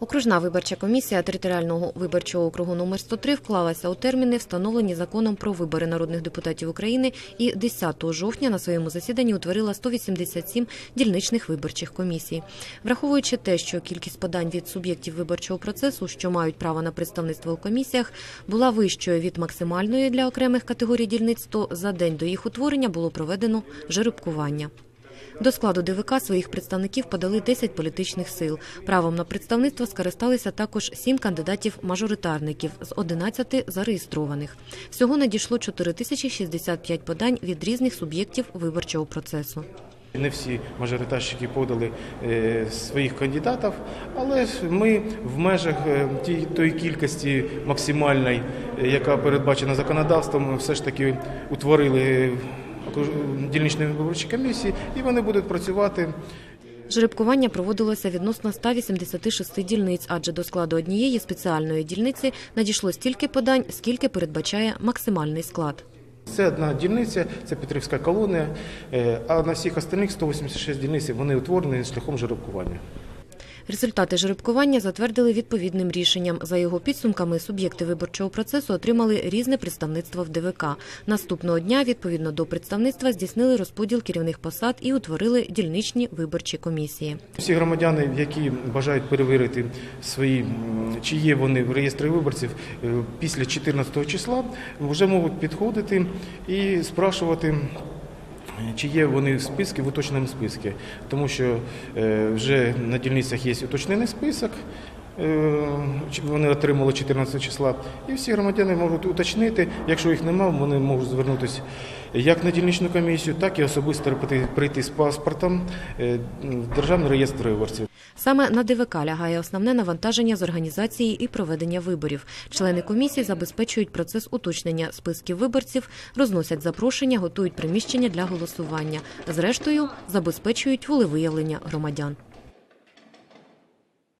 Окружна виборча комісія територіального виборчого округу номер 103 вклалася у терміни, встановлені законом про вибори народних депутатів України, і 10 жовтня на своєму засіданні утворила 187 дільничних виборчих комісій. Враховуючи те, що кількість подань від суб'єктів виборчого процесу, що мають право на представництво у комісіях, була вищою від максимальної для окремих категорій дільниць, то за день до їх утворення було проведено жеребкування. До складу ДВК своїх представників подали 10 політичних сил. Правом на представництво скористалися також 7 кандидатів-мажоритарників з 11 зареєстрованих. Всього надійшло 4065 подань від різних суб'єктів виборчого процесу. Не всі мажоритарщики подали е, своїх кандидатів, але ми в межах е, тої кількості максимальної, е, яка передбачена законодавством, все ж таки утворили дільничні виборчі комісії, і вони будуть працювати Жеребкування проводилося відносно 186 дільниць, адже до складу однієї спеціальної дільниці надійшло стільки подань, скільки передбачає максимальний склад. Це одна дільниця, це Петрівська колонія, е, а на всіх остальних 186 дільниць вони утворені шляхом жеребкування. Результати жеребкування затвердили відповідним рішенням. За його підсумками, суб'єкти виборчого процесу отримали різне представництво в ДВК. Наступного дня, відповідно до представництва, здійснили розподіл керівних посад і утворили дільничні виборчі комісії. Всі громадяни, які бажають перевірити свої, чи є вони в реєстрі виборців е, після 14 числа, вже можуть підходити і спрашувати. Чи є вони в списку, в уточненому списку, тому що е, вже на дільницях є уточнений список, вони отримали 14 числа, і всі громадяни можуть уточнити. Якщо їх немає, вони можуть звернутися як на дільничну комісію, так і особисто прийти- прийти з паспортом е, в Державний реєстр виборців. Саме на ДВК лягає основне навантаження з організації і проведення виборів. Члени комісії забезпечують процес уточнення списків виборців, розносять запрошення, готують приміщення для голосування. Зрештою, забезпечують волевиявлення громадян.